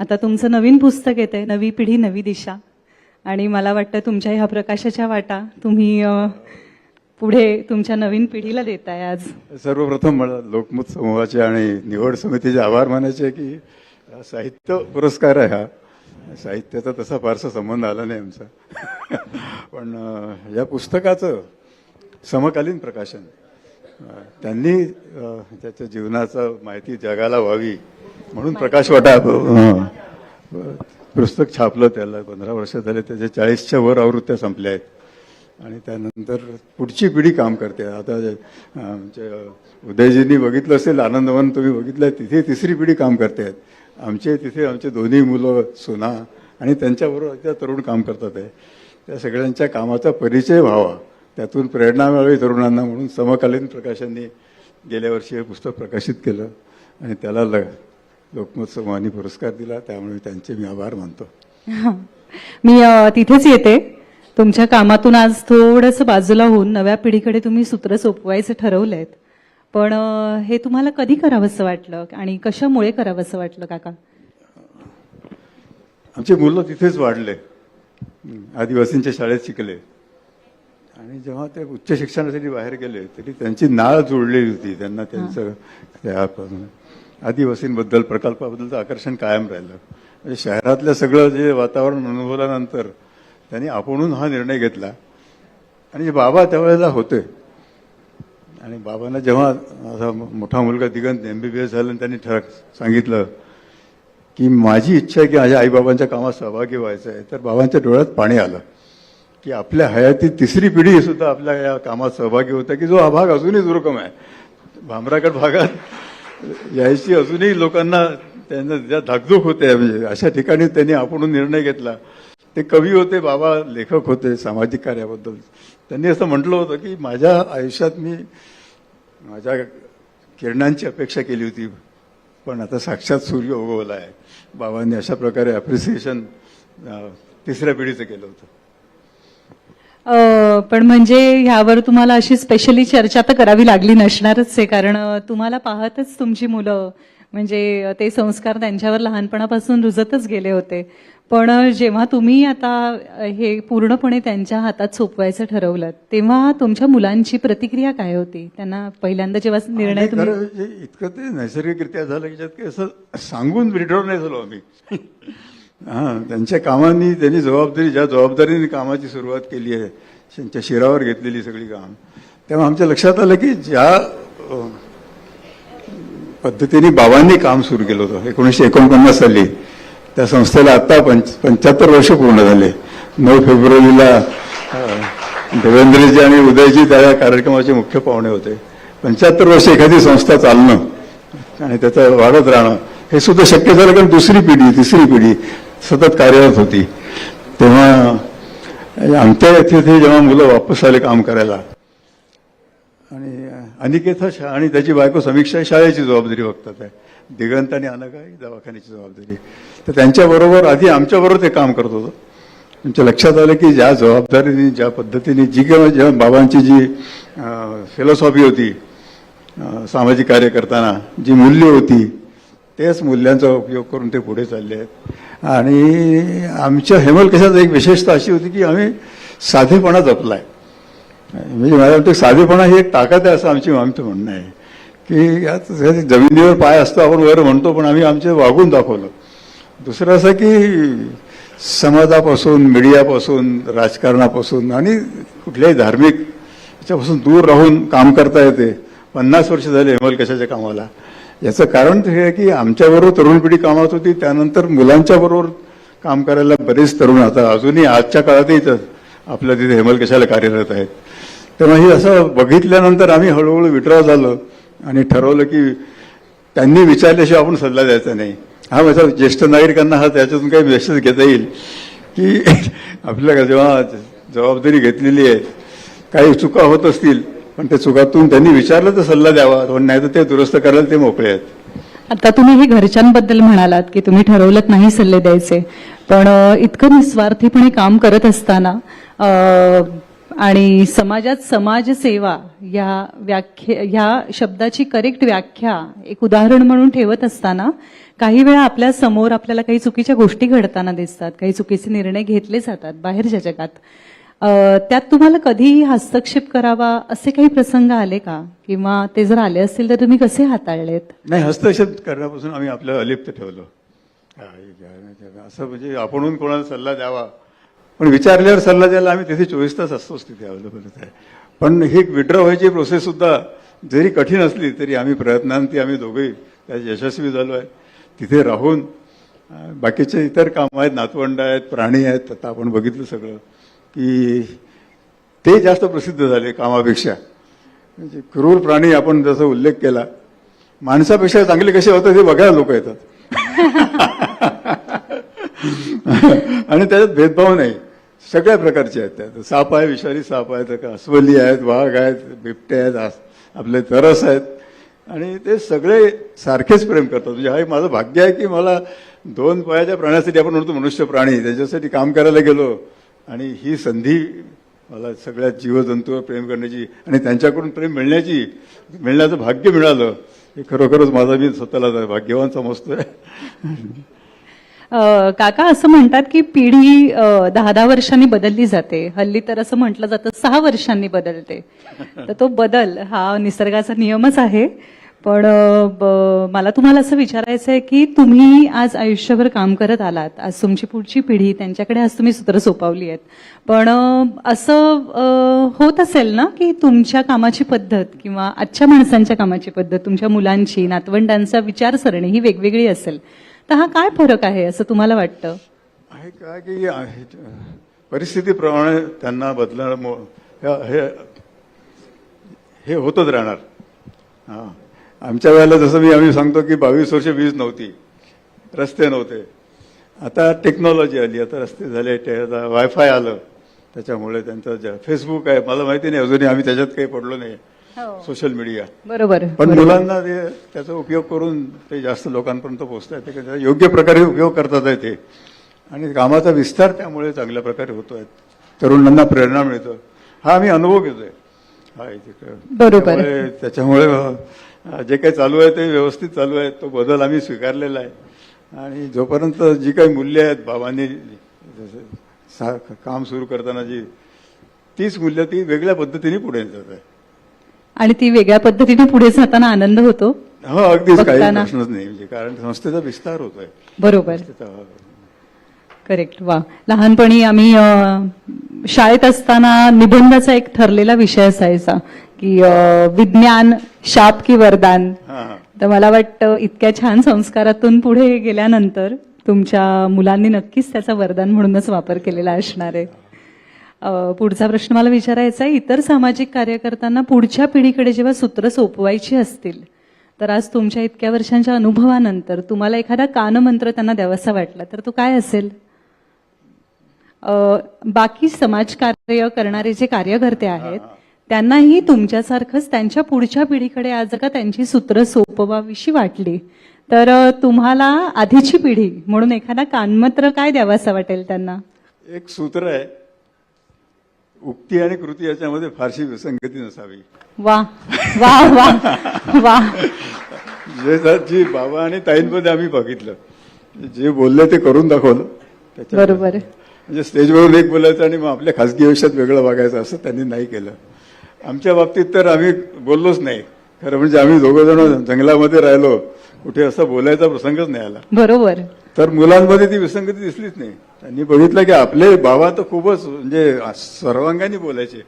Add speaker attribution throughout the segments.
Speaker 1: आता तुमचं नवीन पुस्तक येतं आहे नवी पिढी नवी दिशा. आणि मला वाटतं तुमच्या ह्या प्रकाशाच्या वाटा तुम्ही पुढे तुमच्या नवीन पिढीला देताय आज.
Speaker 2: सर्वप्रथम मला लोकमत समूहाचे आणि निवड समितीचे आभार मानायचे की साहित्य पुरस्कार आहे हा. साहित्याचा तसा फारसा संबंध आला नाही आमचा. पण या पुस्तकाचं समकालीन प्रकाशन त्यांनी त्याच्या जीवनाचं माहिती जगाला व्हावी म्हणून प्रकाश वाटा पुस्तक छापलं त्याला पंधरा वर्ष झाले त्याच्या चाळीसच्या वर आवृत्त्या संपल्या आहेत. आणि त्यानंतर पुढची पिढी काम करते. आता जे, उदयजींनी बघितलं असेल आनंदवन तुम्ही बघितलं तिथे तिसरी पिढी काम करते आहेत. आमचे तिथे आमचे दोन्ही मुलं सुना आणि त्यांच्याबरोबर त्या तरुण काम करतात आहे त्या सगळ्यांच्या कामाचा परिचय व्हावा. त्यातून प्रेरणा मिळावी तरुणांना म्हणून समकालीन प्रकाशांनी गेल्या वर्षी हे पुस्तक प्रकाशित केलं. आणि त्याला लग लोकमत समूहाने पुरस्कार दिला त्यामुळे त्यांचे मी आभार मानतो.
Speaker 1: मी तिथेच येते. तुमच्या कामातून आज थोडंसं बाजूला होऊन नव्या पिढीकडे तुम्ही सूत्र सोपवायचं ठरवलंय पण हे तुम्हाला कधी करावंसं वाटलं? आणि कशामुळे करावंसं वाटलं काका?
Speaker 2: आमचे मुलं तिथेच वाढले. आदिवासींच्या शाळेत शिकले. आणि जेव्हा ते उच्च शिक्षणासाठी बाहेर गेले तरी त्यांची नाळ जोडलेली होती. त्यांना त्यांचं त्या आदिवासींबद्दल प्रकल्पाबद्दलचं आकर्षण कायम राहिलं. म्हणजे शहरातलं सगळं जे वातावरण अनुभवल्यानंतर त्यांनी आपणून हा निर्णय घेतला. आणि जे बाबा त्यावेळेला होते. आणि बाबांना जेव्हा माझा मोठा मुलगा दिगंत एमबीबीएस झाला आणि त्यांनी ठरक सांगितलं की माझी इच्छा आहे की माझ्या आईबाबांच्या कामात सहभागी व्हायचं आहे तर बाबांच्या डोळ्यात पाणी आलं की आपल्या हयातीत तिसरी पिढी सुद्धा आपल्या या कामात सहभागी होता की जो हा भाग अजूनही दुर्गम आहे. भामरागड भागात यायची अजूनही लोकांना त्यांना ज्या धाकधूक होते म्हणजे अशा ठिकाणी त्यांनी आपण निर्णय घेतला. ते कवी होते बाबा लेखक होते सामाजिक कार्याबद्दल. त्यांनी असं म्हटलं होतं की माझ्या आयुष्यात मी माझ्या किरणांची अपेक्षा केली होती पण आता साक्षात सूर्य उगवला आहे. बाबांनी अशा प्रकारे अप्रिसिएशन तिसऱ्या पिढीचं केलं होतं.
Speaker 1: पण म्हणजे ह्यावर तुम्हाला अशी स्पेशली चर्चा तर करावी लागली नसणारच आहे कारण तुम्हाला पाहतच तुमची मुलं म्हणजे ते संस्कार त्यांच्यावर लहानपणापासून रुजतच गेले होते. पण जेव्हा तुम्ही आता हे पूर्णपणे त्यांच्या हातात सोपवायचं ठरवलं तेव्हा तुमच्या मुलांची प्रतिक्रिया काय होती? त्यांना पहिल्यांदा जेव्हा निर्णय
Speaker 2: म्हणजे इतकं ते नैसर्गिकरित्या झालं की असं सांगून विड्रॉ नाही झालो आम्ही. हा त्यांच्या कामांनी त्यांनी जबाबदारी ज्या जबाबदारीने कामाची सुरुवात केली आहे त्यांच्या शिरावर घेतलेली सगळी काम. तेव्हा आमच्या लक्षात आलं की ज्या पद्धतीने बाबांनी काम सुरू केलं होतं एकोणीसशे एकोणपन्नास साली त्या संस्थेला आता पंच पंच्याहत्तर वर्ष पूर्ण झाले. नऊ फेब्रुवारीला देवेंद्रजी आणि उदयजी त्या कार्यक्रमाचे मुख्य पाहुणे होते. पंच्याहत्तर वर्ष एखादी संस्था चालणं आणि त्याचं वाढत राहणं हे सुद्धा शक्य झालं कारण दुसरी पिढी तिसरी पिढी सतत कार्यरत होती. तेव्हा आमच्या इथे जेव्हा मुलं वापस आले काम करायला आणि अनिकेत हा शा आणि त्याची बायको समीक्षा शाळेची जबाबदारी बघतात आहे. दिगंत आणि अनघा ही दवाखान्याची जबाबदारी. तर त्यांच्याबरोबर आधी आमच्याबरोबर ते काम करत होतं. तुमच्या लक्षात आलं की ज्या जबाबदारीने ज्या पद्धतीने जी किंवा जेव्हा बाबांची जी फिलॉसॉफी होती सामाजिक कार्य करताना जी मूल्य होती तेच मूल्यांचा उपयोग करून ते पुढे चालले आहेत. आणि आमच्या हेमलकेशात एक विशेषता अशी होती की आम्ही साधेपणा जपलाय. म्हणजे मला वाटतं साधेपणा ही एक ताकद आहे असं आमची आमचं म्हणणं आहे. की यात जमिनीवर पाय असतो आपण वर म्हणतो पण आम्ही आमचे वागून दाखवलं. दुसरं असं की समाजापासून मीडियापासून राजकारणापासून आणि कुठल्याही धार्मिक याच्यापासून दूर राहून काम करता येते. पन्नास वर्ष झाले हेमल कशाच्या कामाला. याचं कारण ते हे आहे की आमच्याबरोबर तरुण पिढी कामात होती त्यानंतर मुलांच्या बरोबर काम करायला बरेच तरुण आता अजूनही आजच्या काळातही आपल्या तिथे हेमल कशाला कार्यरत आहेत. तेव्हा हे असं बघितल्यानंतर आम्ही हळूहळू विड्रॉ झालो आणि ठरवलं की त्यांनी विचारल्याशिवाय आपण सल्ला द्यायचा नाही. हा माझा ज्येष्ठ नागरिकांना हा त्याच्यातून काही मेसेज घेता येईल की आपल्याला जेव्हा जबाबदारी घेतलेली आहे काही चुका होत असतील पण त्या चुकातून त्यांनी विचारलं तर सल्ला द्यावा. पण नाही तर ते दुरुस्त करायला ते मोकळे आहेत.
Speaker 1: आता तुम्ही हे घरच्यांबद्दल म्हणालात की तुम्ही ठरवलं नाही सल्ले द्यायचे. पण इतकं निस्वार्थीपणे काम करत असताना आणि समाजात समाजसेवा या व्याख्या ह्या शब्दाची करेक्ट व्याख्या एक उदाहरण म्हणून ठेवत असताना काही वेळा आपल्यासमोर आपल्याला काही चुकीच्या गोष्टी घडताना दिसतात काही चुकीचे निर्णय घेतले जातात बाहेरच्या जगात. त्यात तुम्हाला कधीही हस्तक्षेप करावा असे काही प्रसंग आले का? किंवा ते जर आले असतील तर तुम्ही कसे हाताळलेत?
Speaker 2: नाही हस्तक्षेप करण्यापासून आम्ही आपलं अलिप्त ठेवलं. असं म्हणजे आपणहून कोणाला सल्ला द्यावा. पण विचारल्यावर सल्ला द्यायला आम्ही तिथे चोवीस तास असतोच तिथे अवेलेबलच आहे. पण ही विड्रॉ व्हायची प्रोसेस सुद्धा जरी कठीण असली तरी आम्ही प्रयत्नांती आम्ही दोघेही त्यात यशस्वी झालो आहे. तिथे राहून बाकीचे इतर काम आहेत नातवंड आहेत प्राणी आहेत आता आपण बघितलं सगळं. की ते जास्त प्रसिद्ध झाले कामापेक्षा. म्हणजे क्रूर प्राणी आपण जसा उल्लेख केला माणसापेक्षा चांगले कसे होतात हे बघायला लोक येतात. आणि त्याच्यात भेदभाव नाही. सगळ्या प्रकारचे आहेत त्यात. साप आहे विषारी साप आहेत का अस्वली आहेत वाघ आहेत बिबटे आहेत आस- आपले तरस आहेत. आणि ते सगळे सारखेच प्रेम करतात. म्हणजे हे माझं भाग्य आहे की मला दोन पायाच्या प्राण्यासाठी आपण म्हणतो मनुष्य प्राणी. त्याच्यासाठी काम करायला गेलो आणि ही संधी मला सगळ्या जीवजंतूवर प्रेम करण्याची आणि त्यांच्याकडून प्रेम मिळण्याची मिळण्याचं भाग्य मिळालं हे खरोखरच माझा मी स्वतःला भाग्यवान समजतोय.
Speaker 1: काका असं म्हणतात की पिढी दहा दहा वर्षांनी बदलली जाते. हल्ली तर असं म्हटलं जातं सहा वर्षांनी बदलते. तर तो बदल हा निसर्गाचा नियमच आहे. पण ब- मला तुम्हाला असं विचारायचं आहे की तुम्ही आज आयुष्यभर काम करत आलात. आज तुमची पुढची पिढी त्यांच्याकडे आज तुम्ही सूत्र सोपावली आहेत. पण असं होत असेल ना की तुमच्या कामाची पद्धत किंवा आजच्या माणसांच्या कामाची पद्धत तुमच्या मुलांची नातवंडांचा विचारसरणी ही वेगवेगळी असेल तर हा काय फरक आहे असं तुम्हाला वाटतं?
Speaker 2: आहे काय की परिस्थितीप्रमाणे त्यांना बदलणं हे- हे होतच राहणार. हां. आमच्या वेळेला जसं मी आम्ही सांगतो की बावीस वर्ष वीज नव्हती रस्ते नव्हते. आता टेक्नॉलॉजी आली आता रस्ते झाले ते आता वायफाय आलं. त्याच्यामुळे त्यांचं जे फेसबुक आहे मला माहिती नाही अजूनही आम्ही त्याच्यात काही पडलो नाही. सोशल मीडिया
Speaker 1: बरोबर
Speaker 2: पण मुलांना ते त्याचा उपयोग करून ते जास्त लोकांपर्यंत पोहोचतात ते त्याचा योग्य प्रकारे उपयोग करतात ते. आणि कामाचा विस्तार त्यामुळे चांगल्या प्रकारे होतो आहे तरुणांना प्रेरणा मिळतं. हा आम्ही अनुभव घेतोय. हा इथे
Speaker 1: बरोबर.
Speaker 2: त्याच्यामुळे जे काही चालू आहे ते व्यवस्थित चालू आहे. तो बदल आम्ही स्वीकारलेला आहे. आणि जोपर्यंत जी काही मूल्य आहेत बाबांनी सा- काम सुरू करताना जी तीच मूल्य ती वेगळ्या पद्धतीने पुढे जात आहे.
Speaker 1: आणि ती वेगळ्या पद्धतीने पुढे जाताना आनंद होतो?
Speaker 2: हो अगदीच काही. प्रश्नच नाही. म्हणजे कारण संस्थेचा विस्तार होतोय
Speaker 1: बरोबर. करेक्ट वा. लहानपणी आम्ही शाळेत असताना निबंधाचा एक ठरलेला विषय असायचा. की विज्ञान शाप की वरदान. तर मला वाटतं इतक्या छान संस्कारातून पुढे गेल्यानंतर तुमच्या मुलांनी नक्कीच त्याचा वरदान म्हणूनच वापर केलेला असणार आहे. पुढचा प्रश्न मला विचारायचा आहे इतर सामाजिक कार्य करताना पुढच्या पिढीकडे जेव्हा सूत्र सोपवायची असतील तर आज तुमच्या इतक्या वर्षांच्या अनुभवानंतर तुम्हाला एखादा कानमंत्र त्यांना द्यावासा वाटला तर तो काय असेल? बाकी समाजकार्य करणारे जे कार्यकर्ते आहेत त्यांनाही तुमच्यासारखंच त्यांच्या पुढच्या पिढीकडे आज का त्यांची सूत्र सोपवावीशी वाटली तर तुम्हाला आधीची पिढी म्हणून एखादा कानमंत्र काय द्यावासा वाटेल त्यांना?
Speaker 2: एक सूत्र आहे. उक्ती आणि कृती याच्यामध्ये फारशी विसंगती नसावी.
Speaker 1: वा वा वा वा.
Speaker 2: जे बाबा आणि ताईंमध्ये आम्ही बघितलं जे बोलले ते करून दाखवलं. त्याच्या
Speaker 1: बरोबर.
Speaker 2: म्हणजे स्टेजवरून एक बोलायचं आणि मग आपल्या खासगी आयुष्यात वेगळं वागायचं असं त्यांनी नाही केलं. आमच्या बाबतीत तर आम्ही बोललोच नाही. खरं म्हणजे आम्ही दोघं जण जंगलामध्ये राहिलो. कुठे असा बोलायचा प्रसंगच नाही आला.
Speaker 1: बरोबर.
Speaker 2: तर मुलांमध्ये ती विसंगती दिसलीच नाही. त्यांनी बघितलं की आपले बाबा तर खूपच म्हणजे सर्वांगाने बोलायचे.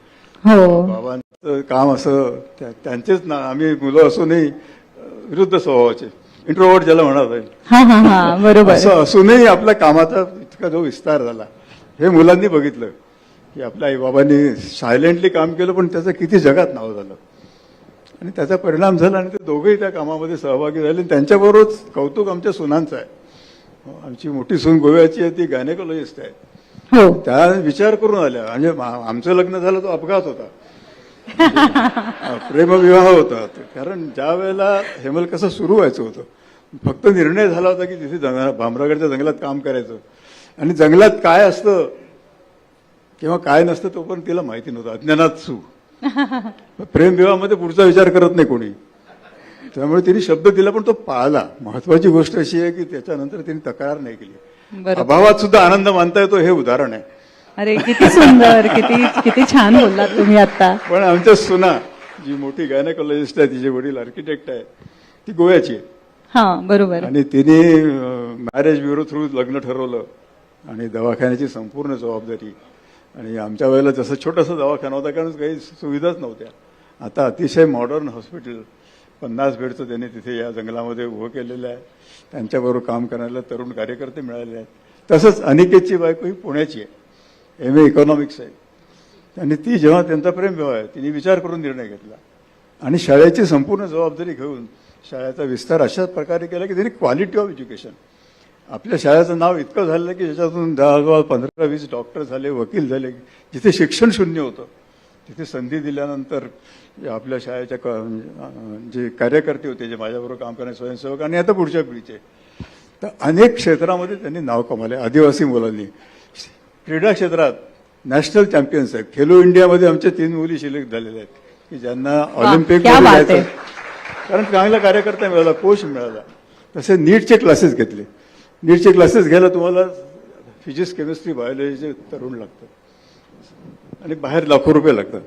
Speaker 1: हो.
Speaker 2: बाबांचं काम असं त्या- त्यांचेच ना आम्ही मुलं असूनही विरुद्ध स्वभावाचे. इंट्रोवर्ट ज्याला म्हणत आहे
Speaker 1: बरोबर.
Speaker 2: असं असूनही आपल्या कामाचा इतका जो विस्तार झाला हे मुलांनी बघितलं. की आपल्या आईबाबांनी सायलेंटली काम केलं पण त्याचं किती जगात नाव झालं. आणि त्याचा परिणाम झाला आणि ते दोघेही त्या कामामध्ये सहभागी झाले. आणि त्यांच्याबरोबरच कौतुक आमच्या सुनांचं आहे. आमची मोठी सून गोव्याची आहे ती गायनेकोलॉजिस्ट आहे.
Speaker 1: हो.
Speaker 2: त्या विचार करून आल्या. म्हणजे आमचं लग्न झालं तो अपघात होता. प्रेमविवाह होता. कारण ज्या वेळेला हेमल कसं सुरू व्हायचं होतं फक्त निर्णय झाला होता की तिथे भामरागडच्या जंगलात काम करायचं. आणि जंगलात काय असतं किंवा काय नसतं तो पण तिला माहिती नव्हतं. अज्ञानात सू. प्रेमविवाहामध्ये पुढचा विचार करत नाही कोणी. त्यामुळे तिने शब्द दिला पण तो पाळला. महत्वाची गोष्ट अशी आहे की त्याच्यानंतर तिने तक्रार नाही केली. अभावात सुद्धा आनंद मानता येतो हे उदाहरण आहे.
Speaker 1: अरे किती सुंदर किती किती छान बोललात तुम्ही आता.
Speaker 2: पण आमच्या सुना जी मोठी गायनेकॉलॉजिस्ट आहे तिचे वडील आर्किटेक्ट आहे ती गोव्याची आहे.
Speaker 1: हा बरोबर.
Speaker 2: आणि तिने मॅरेज ब्युरो थ्रू लग्न ठरवलं आणि दवाखान्याची संपूर्ण जबाबदारी आणि आमच्या वेळेला जसं छोटंसं दवाखाना होता कारण काही सुविधाच नव्हत्या. आता अतिशय मॉडर्न हॉस्पिटल पन्नास बेडचं त्यांनी तिथे या जंगलामध्ये उभं केलेलं आहे. त्यांच्याबरोबर काम करायला तरुण कार्यकर्ते मिळाले आहेत. तसंच अनिकेतची बायको ही पुण्याची आहे. एम ए इकॉनॉमिक्स आहे. आणि ती जेव्हा त्यांचा प्रेमविवाह आहे तिने विचार करून निर्णय घेतला. आणि शाळेची संपूर्ण जबाबदारी घेऊन शाळेचा विस्तार अशाच प्रकारे केला की त्यांनी क्वालिटी ऑफ एज्युकेशन आपल्या शाळेचं नाव इतकं झालं की ज्याच्यातून दहा पंधरा वीस डॉक्टर झाले वकील झाले जिथे शिक्षण शून्य होतं तिथे संधी दिल्यानंतर आपल्या शाळेच्या जे कार्यकर्ते होते जे माझ्याबरोबर काम करणारे स्वयंसेवक आणि आता पुढच्या पिढीचे तर अनेक क्षेत्रामध्ये त्यांनी नाव कमावले. आदिवासी मुलांनी. क्रीडा क्षेत्रात नॅशनल चॅम्पियन्स आहेत. खेलो इंडियामध्ये आमच्या तीन मुली सिलेक्ट झालेल्या आहेत की ज्यांना ऑलिम्पिक जायचं. कारण चांगला कार्यकर्ता मिळाला कोच मिळाला. तसे नीटचे क्लासेस घेतले. नीटचे क्लासेस घ्यायला तुम्हाला फिजिक्स केमिस्ट्री बायोलॉजीचे तरुण लागतात. आणि बाहेर लाखो रुपये लागतात.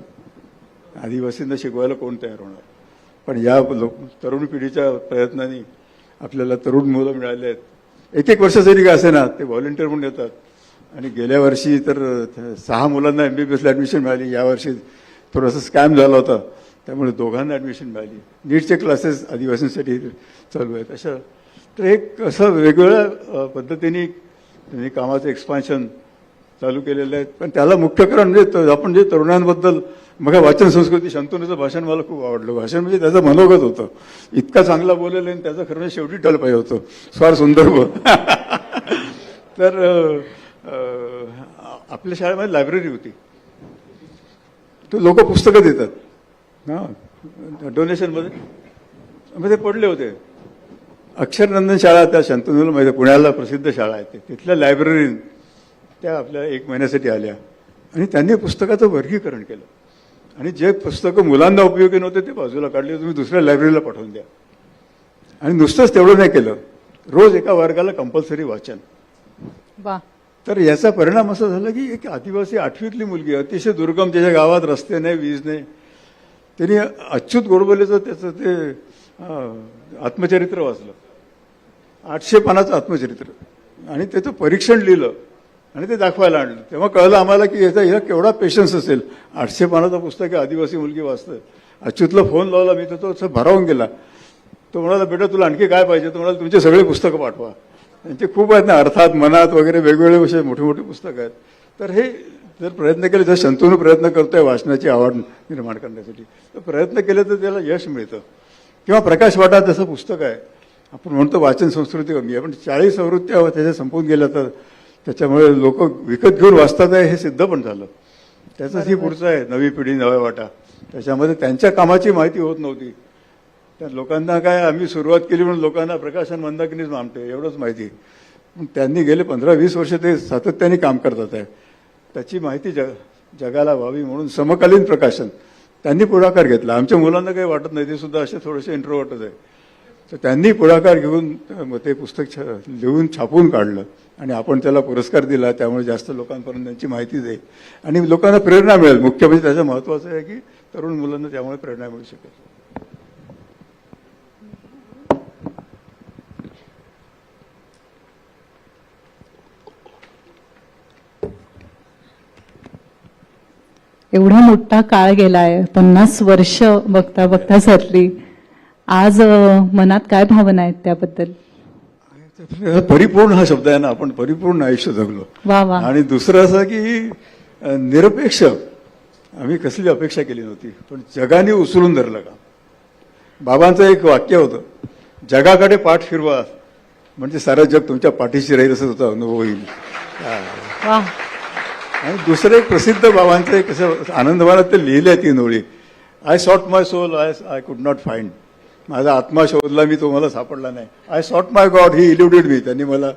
Speaker 2: आदिवासींना शिकवायला कोण तयार होणार? पण या लोक तरुण पिढीच्या प्रयत्नांनी आपल्याला तरुण मुलं मिळाले आहेत. एक एक वर्ष जरी का असे ना ते व्हॉलेंटिअर म्हणून येतात. आणि गेल्या वर्षी तर सहा मुलांना एम बी बी एसला ॲडमिशन मिळाली. यावर्षी थोडासा स्कॅम झाला होता. त्यामुळे दोघांना ॲडमिशन मिळाली. नीटचे क्लासेस आदिवासींसाठी चालू आहेत. अशा तर एक असं वेगवेगळ्या पद्धतीने त्यांनी कामाचं एक्सपान्शन चालू केलेलं आहे. पण त्याला मुख्य कारण म्हणजे आपण जे तरुणांबद्दल मग वाचन संस्कृती शंतनूचं भाषण मला खूप आवडलं. भाषण म्हणजे त्याचं मनोगत होतं. इतका चांगला बोललेलं आणि त्याचं खरं शेवटी टल पाहिजे होतं. स्वार सुंदर बोल. तर आपल्या शाळेमध्ये लायब्ररी होती. तो लोक पुस्तकं देतात. हां. डोनेशनमध्ये मग ते पडले होते. अक्षरनंदन शाळा त्या शंतनूला माहिती पुण्याला प्रसिद्ध शाळा आहे ते. तिथल्या लायब्ररीत त्या आपल्या एक महिन्यासाठी आल्या. आणि त्यांनी पुस्तकाचं वर्गीकरण केलं. आणि जे पुस्तकं मुलांना उपयोगी नव्हते ते बाजूला काढले. तुम्ही दुसऱ्या लायब्ररीला पाठवून द्या. आणि नुसतंच तेवढं नाही केलं. रोज एका वर्गाला कंपल्सरी वाचन.
Speaker 1: वा.
Speaker 2: तर याचा परिणाम असा झाला की एक आदिवासी आठवीतली मुलगी अतिशय दुर्गम त्याच्या गावात रस्ते नाही वीज नाही त्यांनी अच्युत गोडबोलेचं त्याचं ते आत्मचरित्र वाचलं. आठशे पानाचं आत्मचरित्र. आणि त्याचं परीक्षण लिहिलं. आणि ते दाखवायला आणलं. तेव्हा कळलं आम्हाला की याचा ह्या केवढा पेशन्स असेल. आठशे पानाचं पुस्तक आदिवासी मुलगी वाचतं. अच्युतला फोन लावला मी तर तो असं भरावून गेला. तो म्हणाला बेटा तुला आणखी काय पाहिजे? तो म्हणाला तुमचे सगळे पुस्तकं पाठवा. त्यांचे खूप आहेत ना अर्थात मनात वगैरे वेगवेगळे विषय मोठे मोठे पुस्तकं आहेत. तर हे जर प्रयत्न केले जर शंतून प्रयत्न करतोय वाचनाची आवड निर्माण करण्यासाठी तर प्रयत्न केले तर त्याला यश मिळतं. किंवा प्रकाश वाटा जसं पुस्तक आहे आपण म्हणतो वाचन संस्कृती कमी आहे पण चाळीस आवृत्त्या त्याच्या संपून गेल्या तर त्याच्यामुळे लोक विकत घेऊन वाचतात आहे हे सिद्ध पण झालं. त्याचंच ही पुढचं आहे नवी पिढी नव्या वाटा. त्याच्यामध्ये त्यांच्या कामाची माहिती होत नव्हती. त्या लोकांना काय आम्ही सुरुवात केली म्हणून लोकांना प्रकाशन मंदाकिनीच मामते एवढंच माहिती पण त्यांनी गेले पंधरा वीस वर्ष ते सातत्याने काम करतात आहे. त्याची माहिती जग जगाला व्हावी म्हणून समकालीन प्रकाशन. त्यांनी पुढाकार घेतला. आमच्या मुलांना काही वाटत नाही ते सुद्धा असे थोडेसे इंट्रोवर्टच आहे तर त्यांनी पुढाकार घेऊन ते पुस्तक लिहून छापून काढलं. आणि आपण त्याला पुरस्कार दिला त्यामुळे जास्त लोकांपर्यंत त्यांची माहिती जाईल आणि लोकांना प्रेरणा मिळेल. मुख्य म्हणजे त्याचं महत्त्वाचं आहे की तरुण मुलांना त्यामुळे प्रेरणा मिळू शकेल.
Speaker 1: एवढा मोठा काळ गेलाय पन्नास वर्ष बघता बघता सरली आज मनात काय भावना आहेत त्याबद्दल?
Speaker 2: परिपूर्ण हा शब्द आहे ना आपण परिपूर्ण आयुष्य जगलो.
Speaker 1: वा वा.
Speaker 2: आणि दुसरं असं की निरपेक्ष आम्ही कसली अपेक्षा केली नव्हती पण जगाने उचलून धरलं का बाबांचं एक वाक्य होतं जगाकडे पाठ फिरवा म्हणजे सारं जग तुमच्या पाठीशी राहील असं होता अनुभव होईल आणि दुसरं एक प्रसिद्ध बाबांचं एक असं आनंदवानात ते लिहिलं आहे तीन ओळी I sought my soul I I could not find माझा आत्मा शोधला मी तो मला सापडला नाही. I sought my God he eluded me त्यांनी मला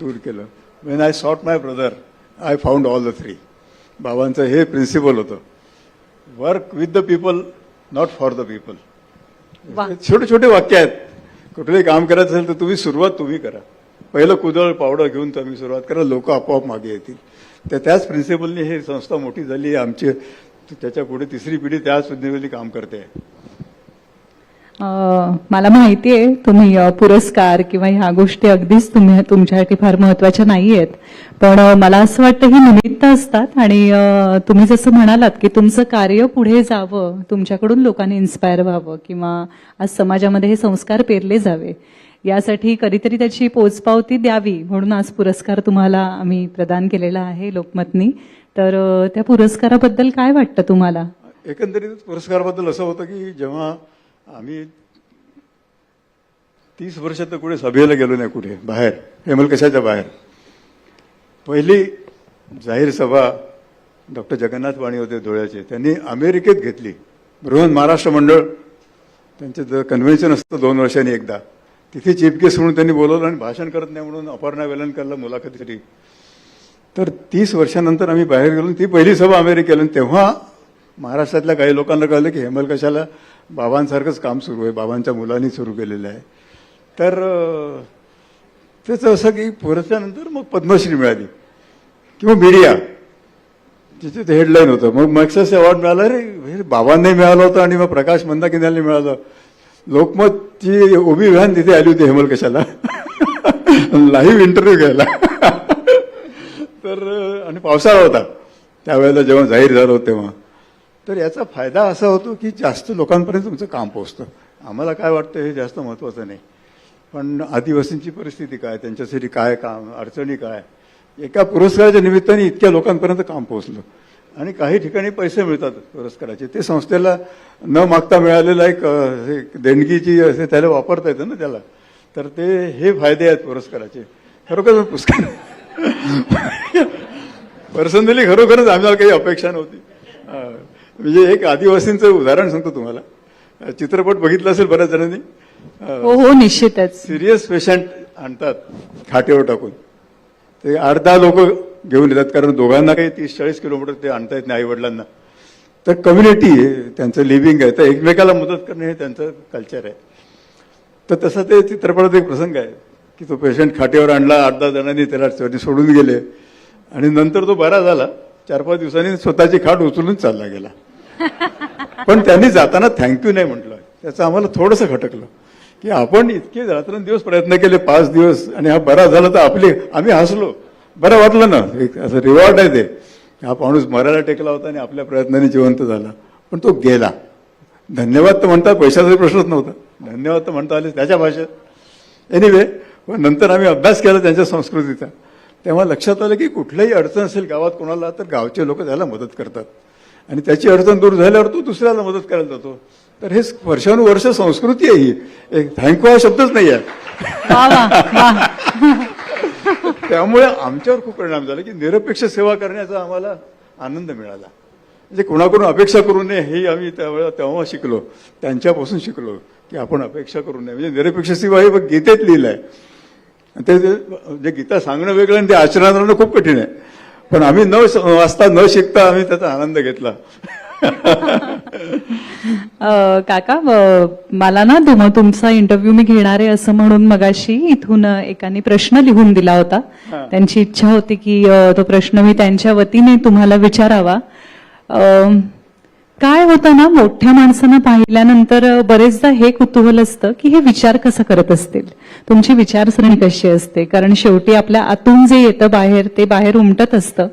Speaker 2: दूर केलं. When I sought my brother I found all the three बाबांचं हे प्रिन्सिपल होतं. Work with the people not for the people. छोटे छोटे वाक्य आहेत. कुठलंही काम करायचं असेल तर तुम्ही सुरुवात तुम्ही करा. पहिलं कुदळ पावडं घेऊन तुम्ही सुरुवात करा. लोक आपोआप मागे येतील. तर त्याच प्रिन्सिपलने ही संस्था मोठी झाली. आमची त्याच्या पुढे तिसरी पिढी त्याच प्रिन्सिपलनी काम करते. आहे
Speaker 1: मला माहिती आहे तुम्ही पुरस्कार किंवा ह्या गोष्टी अगदीच तुम्ही तुमच्यासाठी फार महत्त्वाच्या नाही आहेत पण मला असं वाटतं ही निमित्त असतात आणि तुम्ही जसं म्हणालात की तुमचं कार्य पुढे जावं तुमच्याकडून लोकांनी इन्स्पायर व्हावं किंवा आज समाजामध्ये हे संस्कार पेरले जावे यासाठी कधीतरी त्याची पोचपावती द्यावी म्हणून आज पुरस्कार तुम्हाला आम्ही प्रदान केलेला आहे लोकमतनी. तर त्या पुरस्काराबद्दल काय वाटतं तुम्हाला?
Speaker 2: एकंदरीत पुरस्काराबद्दल असं होतं की जेव्हा आम्ही तीस वर्ष तर कुठे सभेला गेलो नाही कुठे? बाहेर. हेमलकशाच्या बाहेर? पहिली जाहीर सभा डॉक्टर जगन्नाथ वाणी होते धुळ्याचे. त्यांनी अमेरिकेत घेतली. बृहन महाराष्ट्र मंडळ. त्यांचं कन्व्हेन्शन असतं दोन वर्षांनी एकदा. तिथे चीफ गेस्ट म्हणून त्यांनी बोलवलं आणि भाषण करत नाही म्हणून अपर्णा वेलणकरला मुलाखतीसाठी. तर तीस वर्षानंतर आम्ही बाहेर गेलो ती पहिली सभा अमेरिकेला. तेव्हा महाराष्ट्रातल्या काही लोकांना कळलं की हेमलकशाला बाबांसारखंच काम सुरू आहे. बाबांच्या मुलांनी सुरू केलेलं आहे. तर त्याचं असं की पुरस्कारानंतर मग पद्मश्री मिळाली. किंवा मीडिया तिथे ते हेडलाईन होतं. मग मॅक्सेस अवॉर्ड मिळाला. रे हे बाबांनाही मिळालं होतं आणि मग प्रकाश मंदाकिन्यांनी मिळालं लोकमतची उभी व्हॅन तिथे आली होती हेमलकशाला लाईव्ह इंटरव्ह्यू घ्यायला. तर आणि पावसाळा होता. त्यावेळेला जेव्हा जाहीर झालं होतं तेव्हा. तर याचा फायदा असा होतो की जास्त लोकांपर्यंत तुमचं काम पोहोचतं. आम्हाला काय वाटतं हे जास्त महत्त्वाचं नाही. पण आदिवासींची परिस्थिती काय? त्यांच्यासाठी काय काम? अडचणी काय? एका पुरस्काराच्या निमित्ताने इतक्या लोकांपर्यंत काम पोहोचलं. आणि काही ठिकाणी पैसे मिळतात पुरस्काराचे. ते संस्थेला न मागता मिळालेलं एक देणगीची असे त्याला वापरता येतं ना त्याला. तर ते हे फायदे आहेत पुरस्काराचे. खरोखर पुरस्कार पर्सनली खरोखरच आम्हाला काही अपेक्षा नव्हती. म्हणजे एक आदिवासींचं उदाहरण सांगतो तुम्हाला. चित्रपट बघितला असेल बऱ्याच जणांनी.
Speaker 1: हो हो निश्चितच.
Speaker 2: सिरियस पेशंट आणतात खाटेवर टाकून. ते आठ दहा लोक घेऊन येतात कारण दोघांना काही तीस चाळीस किलोमीटर ते आणता येत नाही आई वडिलांना तर कम्युनिटी त्यांचं लिव्हिंग आहे. तर एकमेकाला मदत करणं हे त्यांचं कल्चर आहे. तर तसं ते चित्रपटात एक प्रसंग आहे की तो पेशंट खाटेवर आणला आठ दहा जणांनी त्याला सोडून गेले. आणि नंतर तो बरा झाला. चार पाच दिवसांनी स्वतःची खाट उचलून चालला गेला. पण त्यांनी जाताना थँक्यू नाही म्हटलं. त्याचं आम्हाला थोडंसं खटकलं. की आपण इतके रात्रंदिवस प्रयत्न केले पाच दिवस आणि हा बरा झाला तर आपले आम्ही हसलो. बरं वाटलं ना. एक असं रिवॉर्ड आहे ते. हा माणूस मरायला टेकला होता आणि आपल्या प्रयत्नाने जिवंत झाला. पण तो गेला. धन्यवाद तर म्हणता पैशाचा प्रश्नच नव्हता. धन्यवाद तर म्हणता आले त्याच्या भाषेत. एनिवे पण नंतर आम्ही अभ्यास केला त्यांच्या संस्कृतीचा. तेव्हा लक्षात आलं की कुठल्याही अडचण असेल गावात कोणाला तर गावचे लोक त्याला मदत करतात. आणि त्याची अडचण दूर झाल्यावर तो दुसऱ्याला मदत करायला जातो. तर हे वर्षानुवर्ष संस्कृती आहे ही. एक थँक्यू हा शब्दच नाही आहे. त्यामुळे आमच्यावर खूप परिणाम झाला की निरपेक्ष सेवा करण्याचा आम्हाला आनंद मिळाला. म्हणजे कोणाकडून अपेक्षा करू नये हे आम्ही त्यावेळेला तेव्हा शिकलो. त्यांच्यापासून शिकलो की आपण अपेक्षा करू नये. म्हणजे निरपेक्ष सेवा हे बघ गीतेत लिहिलं आहे ते जे- गीता सांगणं वेगळं आणि ते आचरणात आणणं खूप कठीण आहे. पण आम्ही न वाचता न शिकता आम्ही त्याचा आनंद घेतला.
Speaker 1: काका मला ना तुम तुमचा इंटरव्ह्यू मी घेणार आहे असं म्हणून मगाशी इथून एकाने प्रश्न लिहून दिला होता. त्यांची इच्छा होती की तो प्रश्न मी त्यांच्या वतीने तुम्हाला विचारावा. काय होतं ना मोठ्या माणसांना पाहिल्यानंतर बरेचदा हे कुतूहल असतं की हे विचार कसं करत असतील? तुमची विचारसरणी कशी असते? कारण शेवटी आपल्या आतून जे येतं बाहेर ते बाहेर उमटत असतं.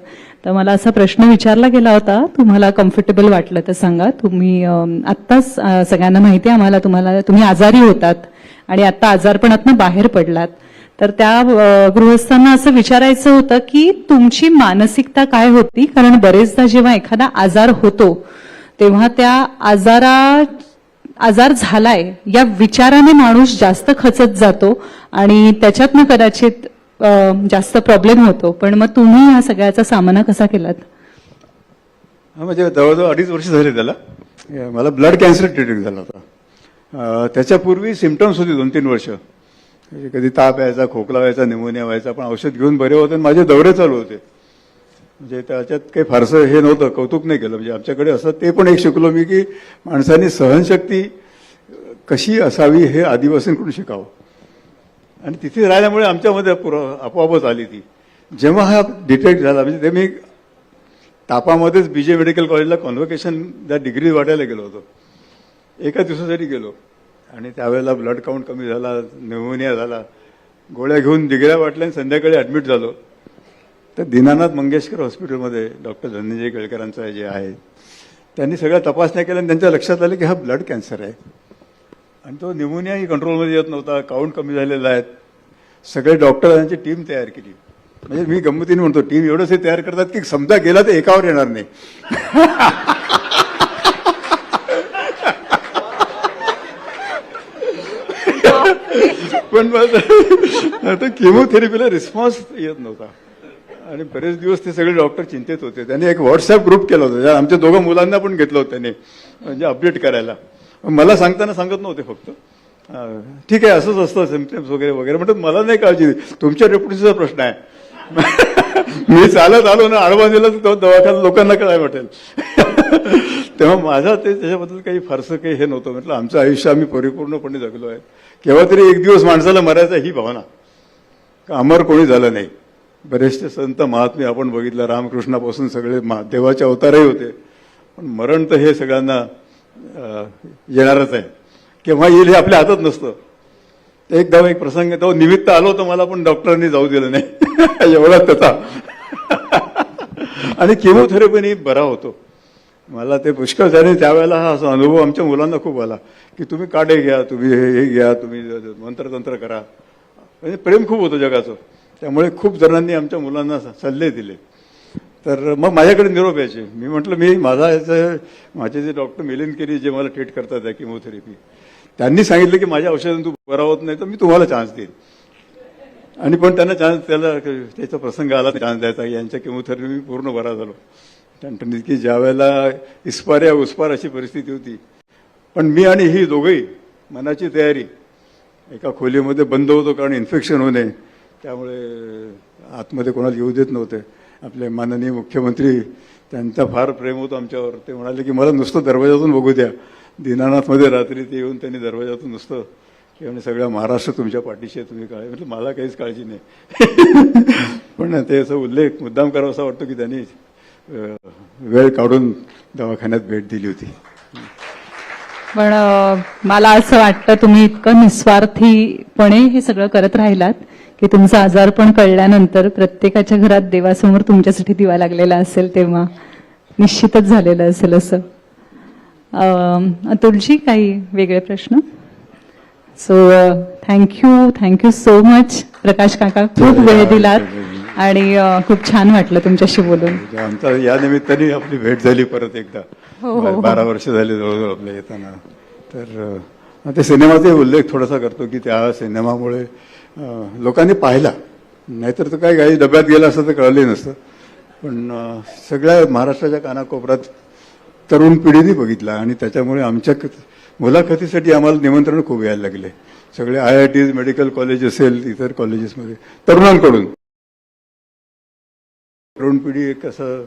Speaker 1: तर मला असा प्रश्न विचारला गेला होता. तुम्हाला कम्फर्टेबल वाटलं तर सांगा. तुम्ही आत्ताच सगळ्यांना माहिती आहे आम्हाला. तुम्हाला तुम्ही आजारी होतात आणि आता आजारपणातनं बाहेर पडलात. तर त्या गृहस्थांना असं विचारायचं होतं की तुमची मानसिकता काय होती? कारण बरेचदा जेव्हा एखादा आजार होतो तेव्हा त्या आजारा आजार झालाय या विचाराने माणूस जास्त खचत जातो आणि त्याच्यातनं कदाचित जास्त प्रॉब्लेम होतो. पण मग तुम्ही या सगळ्याचा सामना कसा केलात?
Speaker 2: म्हणजे जवळजवळ अडीच वर्ष झाले त्याला. मला ब्लड कॅन्सर ट्रीटमेंट झाला होता. त्याच्यापूर्वी सिमटम्स होती दोन तीन वर्ष. म्हणजे कधी ताप यायचा खोकला व्हायचा निमोनिया व्हायचा पण औषध घेऊन बरे होते आणि माझे दौरे चालू होते. म्हणजे त्याच्यात काही फारसं हे नव्हतं कौतुक नाही केलं. म्हणजे आमच्याकडे असं ते पण एक शिकलो मी की माणसाने सहनशक्ती कशी असावी हे आदिवासींकडून शिकावं. आणि तिथे राहिल्यामुळे आमच्यामध्ये पुर- आपोआपच आली ती. जेव्हा हा डिटेक्ट झाला म्हणजे ते मी तापामध्येच बी जे मेडिकल कॉलेजला कॉन्व्होकेशन त्या डिग्री वाटायला गेलो होतो. एका दिवसासाठी गेलो. आणि त्यावेळेला ब्लड काउंट कमी झाला न्यूमोनिया झाला. गोळ्या घेऊन डिग्र्या वाटल्या आणि संध्याकाळी ॲडमिट झालो. तर दीनानाथ मंगेशकर हॉस्पिटलमध्ये डॉक्टर धनंजय केळकरांचं जे आहे त्यांनी सगळ्या तपासण्या केल्या आणि त्यांच्या लक्षात आलं की हा ब्लड कॅन्सर आहे. आणि तो न्यूमोनियाही कंट्रोलमध्ये येत नव्हता काउंट कमी झालेला आहे. सगळे डॉक्टरांची टीम तयार केली. म्हणजे मी गंमतीने म्हणतो टीम एवढंच हे तयार करतात की समजा गेला तर एकावर येणार नाही. पण मग आता किमोथेरपीला रिस्पॉन्स येत नव्हता. आणि बरेच दिवस ते सगळे डॉक्टर चिंतेत होते. त्यांनी एक व्हॉट्सअप ग्रुप केला होता. ज्यात आमच्या दोघं मुलांना पण घेतलं होतं त्यांनी म्हणजे अपडेट करायला. मला सांगताना सांगत नव्हते फक्त. ठीक आहे असंच असतं सिमटम्स वगैरे वगैरे. म्हणतात मला नाही काळजी. तुमच्या रेप्युटेशनचा प्रश्न आहे. मी चालत आलो ना आडवा दिला तर तो दवाखान्यात लोकांना काय वाटेल. तेव्हा माझा ते त्याच्याबद्दल काही फारसं काही हे नव्हतं. म्हटलं आमचं आयुष्य आम्ही परिपूर्णपणे जगलो आहे. केव्हा तरी एक दिवस माणसाला मरायचा ही भावना. अमर कोणी झालं नाही. बरेचसे संत महात्मे आपण बघितलं रामकृष्णापासून सगळे मा- देवाचे अवतारही होते. पण मरण तर हे सगळ्यांना येणारच आहे. केव्हा येईल हे आपल्या हातात नसतं. एकदा एक प्रसंग तो निमित्त आलो तर मला पण डॉक्टरांनी जाऊ दिलं नाही. एवढा त्याचा. आणि किमोथेरपीने बरा होतो. मला ते पुष्कळ झाले. त्यावेळेला हा असा अनुभव आमच्या मुलांना खूप आला की तुम्ही काढे घ्या तुम्ही हे हे घ्या तुम्ही मंत्रतंत्र करा. म्हणजे प्रेम खूप होतं जगाचं. त्यामुळे खूप जणांनी आमच्या मुलांना स- सल्ले दिले. तर मग माझ्याकडे निरोप यायचे. मी म्हटलं मी माझा याचं माझे जे डॉक्टर मिलिंद केरी जे मला ट्रीट करतात त्या किमोथेरपी त्यांनी सांगितलं की माझ्या औषधातून तू बरा होत नाही तर मी तुम्हाला चान्स देईन. आणि पण त्यांना चान्स त्याला त्याचा प्रसंग आला चान्स द्यायचा यांच्या किमोथेरपी मी पूर्ण बरा झालो. त्यांनी की ज्या वेळेला इस्पार या उस्पार अशी परिस्थिती होती पण मी आणि ही दोघंही मनाची तयारी एका खोलीमध्ये बंद होतो कारण इन्फेक्शन होऊ नये त्यामुळे आतमध्ये कोणाला येऊ देत नव्हते. आपले माननीय मुख्यमंत्री त्यांचा फार प्रेम होतं आमच्यावर. ते म्हणाले की मला नुसतं दरवाजातून बघू द्या. दिनानाथमध्ये रात्री ते येऊन त्यांनी दरवाजातून नुसतं की म्हणे सगळ्या महाराष्ट्र तुमच्या पाठीशी आहे तुम्ही काळजी म्हटलं मला काहीच काळजी नाही. पण ते असं उल्लेख मुद्दाम करावा असा वाटतो की त्यांनी वेळ काढून दवाखान्यात भेट दिली होती.
Speaker 1: पण मला असं वाटतं तुम्ही इतकं निस्वार्थीपणे हे सगळं करत राहिलात की तुमचं आजारपण कळल्यानंतर प्रत्येकाच्या घरात देवासमोर तुमच्यासाठी दिवा लागलेला असेल तेव्हा निश्चितच झालेलं असेल असं. अतुलजी काही वेगळे प्रश्न? So thank you thank you so much Prakash काका खूप वेळ दिलात आणि अ, खूप छान वाटलं तुमच्याशी बोलून.
Speaker 2: म्हणजे आमचा या निमित्ताने आपली भेट झाली परत एकदा.
Speaker 1: हो, हो, हो.
Speaker 2: बारा वर्ष झाली जवळजवळ आपल्या येताना. तर अं, ते सिनेमाचा उल्लेख थोडासा करतो की त्या सिनेमामुळे लोकांनी पाहिला. नाहीतर तर काय काही डब्यात गेला असं तर कळले नसतं. पण सगळ्या महाराष्ट्राच्या कानाकोपऱ्यात तरुण पिढीने बघितला आणि त्याच्यामुळे आमच्या क- मुलाखतीसाठी आम्हाला निमंत्रण खूप यायला लागले. सगळे IITs medical college असेल इतर कॉलेजेसमध्ये तरुणांकडून. तरुण पिढी एक असं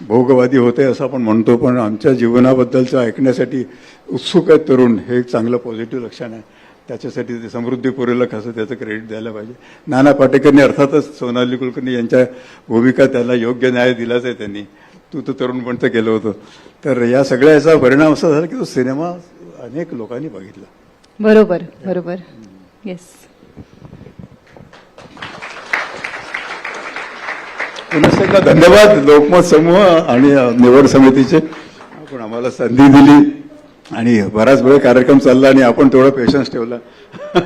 Speaker 2: भोगवादी होते असं आपण म्हणतो पण आमच्या जीवनाबद्दलचं ऐकण्यासाठी उत्सुक आहे तरुण हे एक चांगलं पॉझिटिव्ह लक्षण आहे. त्याच्यासाठी ते समृद्धीपुरीला कसं त्याचं क्रेडिट द्यायला पाहिजे. नाना पाटेकरनी अर्थातच सोनाली कुलकर्णी यांच्या भूमिका त्याला योग्य न्याय दिलाच आहे त्यांनी. तू तर तरुणपणचं केलं होतं. तर या सगळ्या याचा परिणाम असा झाला की तो सिनेमा अनेक लोकांनी बघितला.
Speaker 1: बरोबर बरोबर. येस
Speaker 2: पुन्हा एकदा धन्यवाद. लोकमत समूह आणि निवड समितीचे. आपण आम्हाला संधी दिली. आणि बराच वेळ कार्यक्रम चालला आणि आपण तेवढा पेशन्स ठेवला.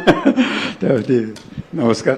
Speaker 2: त्यावरती नमस्कार.